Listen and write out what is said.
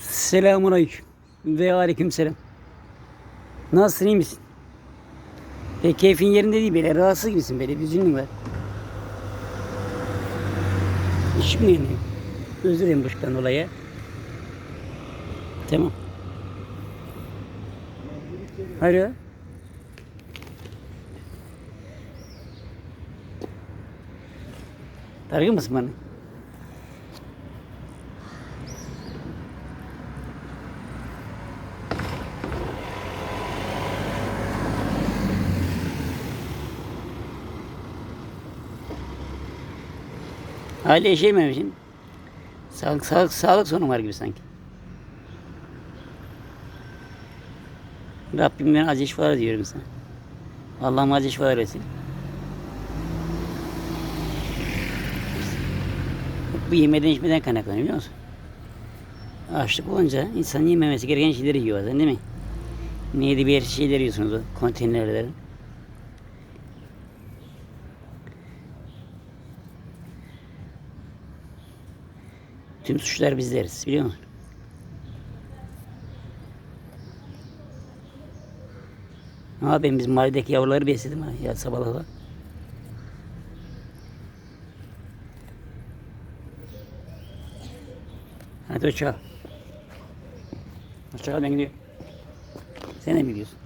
Selamun aleyküm. Ve aleyküm selam. Nasılsın iyi misin? E, keyfin yerinde değil böyle rahatsız gibisin böyle bir üzünlük var. Mi yanıyor? Özür dilerim boştan dolayı. Tamam. Alo. Dargın mısın bana? Hala yaşayamamışsın. Sağlık, sağlık, sağlık sorunu var gibi sanki. Rabbim ben acı şifalar diyorum sana. Allah'ım acı şifalar versin. Bu yemeden içmeden kaynaklanıyor biliyor musun? Açlık olunca insan yememesi gereken şeyleri yiyor bazen değil mi? Neydi bir şeyler yiyorsunuz o konteynerlerin. Tüm suçlar bizleriz biliyor musun? Ama ben bizim mahalledeki yavruları besledim ha ya sabahlara. Hadi hoşça kal. Hoşça kal ben gidiyorum. Sen de mi gidiyorsun?